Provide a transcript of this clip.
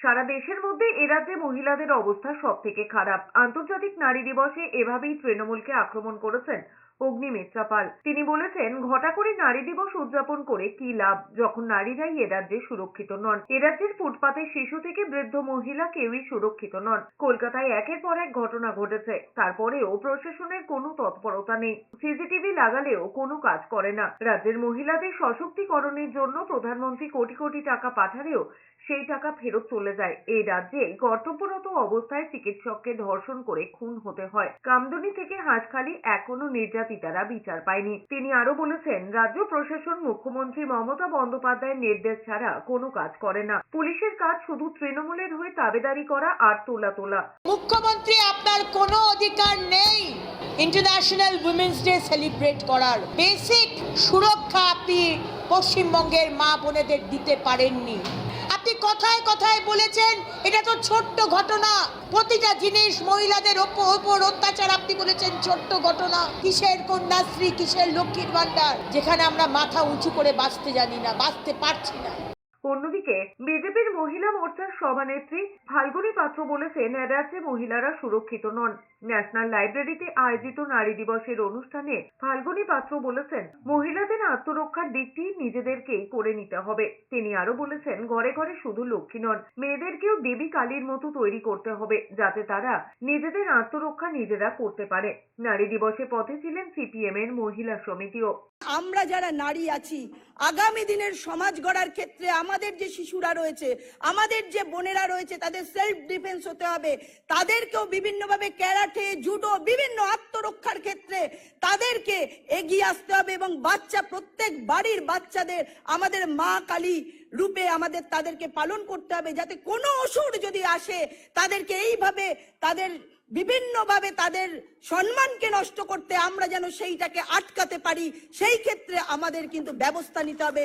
সারা দেশের মধ্যে এ রাজ্যে মহিলাদের অবস্থা সব থেকে খারাপ। আন্তর্জাতিক নারী দিবসে এভাবেই তৃণমূলকে আক্রমণ করেছেন অগ্নি মিত্রা পাল তিনি বলেছেন, ঘটা করে নারী দিবস উদযাপন করে কি লাভ যখন নারীরাই এ রাজ্যে সুরক্ষিত নন? এ রাজ্যের ফুটপাতে শিশু থেকে বৃদ্ধ মহিলা কেউই সুরক্ষিত নন। কলকাতায় একের পর এক ঘটনা ঘটেছে। তারপরেও প্রশাসনের কোনো তৎপরতা নেই। সিসিটিভি লাগালেও কোনো কাজ করে না। রাজ্যের মহিলাদের সশক্তিকরণের জন্য প্রধানমন্ত্রী কোটি কোটি টাকা পাঠালেও সেই টাকা ফেরত চলে যায়। এই রাজ্যে কর্তব্যরত অবস্থায় চিকিৎসককে ধর্ষণ করে খুন হতে হয়। কামদুনি থেকে হাঁসখালি এখনও নির্যাতিতারা বিচার পায়নি। তিনি আরও বলেছেন, রাজ্য প্রশাসন, মুখ্যমন্ত্রী মমতা বন্দ্যোপাধ্যায়ের নির্দেশ ছাড়া কোনো কাজ করে না। পুলিশের কাজ শুধু তৃণমূলের হয়ে তাবেদারি করা আর তোলা তোলা মুখ্যমন্ত্রী, আপনার কোনো অধিকার নেই ইন্টারন্যাশনাল উইমেন্স ডে সেলিব্রেট করার। বেসিক সুরক্ষা আপনি পশ্চিমবঙ্গের মা বোনেদের দিতে পারেননি। আপনি কথায় কথায় বলেছেন, এটা তো ছোট্ট ঘটনা। প্রতিটা জিনিস মহিলাদের ওপর ওপর অত্যাচার, আপনি বলেছেন ছোট্ট ঘটনা। কিসের কন্যাশ্রী, কিসের লক্ষ্মীর ভান্ডার যেখানে আমরা মাথা উঁচু করে বাঁচতে জানি না, বাঁচতে পারছি না। অন্যদিকে বিজেপির মহিলা মোর্চার সভানেত্রী ফাল্গুনী পাত্র বলেছেন, রাজ্যে মহিলারা সুরক্ষিত নন। ন্যাশনাল লাইব্রেরিতে আয়োজিত নারী দিবসের অনুষ্ঠানে ফাল্গুনী পাত্র বলেছেন, মহিলাদের আত্মরক্ষার দিকটি নিজেদেরকেই করে নিতে হবে। তিনি আরও বলেছেন, ঘরে ঘরে শুধু লক্ষ্মী নন, মেয়েদেরকেও দেবী কালীর মতো তৈরি করতে হবে, যাতে তারা নিজেদের আত্মরক্ষা নিজেরা করতে পারে। নারী দিবসে পথে ছিলেন সিপিএম এর মহিলা সমিতিও। আমরা যারা নারী আছি, আগামী দিনের সমাজ গড়ার ক্ষেত্রে আমাদের যে শিশুরা রয়েছে, আমাদের যে বোনেরা রয়েছে, তাদের সেলফ ডিফেন্স হতে হবে। তাদেরকেও বিভিন্নভাবে ক্যারাটে, জুডো, বিভিন্ন আত্মরক্ষার ক্ষেত্রে তাদেরকে এগিয়ে আসতে হবে এবং বাচ্চা, প্রত্যেক বাড়ির বাচ্চাদের আমাদের মা কালী রূপে আমাদের তাদেরকে পালন করতে হবে যাতে কোনো অসুর যদি আসে, তাদেরকে এইভাবে তাদের বিভিন্নভাবে তাদের সম্মানকে নষ্ট করতে আমরা যেন সেইটাকে আটকাতে পারি, সেই ক্ষেত্রে আমাদের কিন্তু ব্যবস্থা নিতে হবে।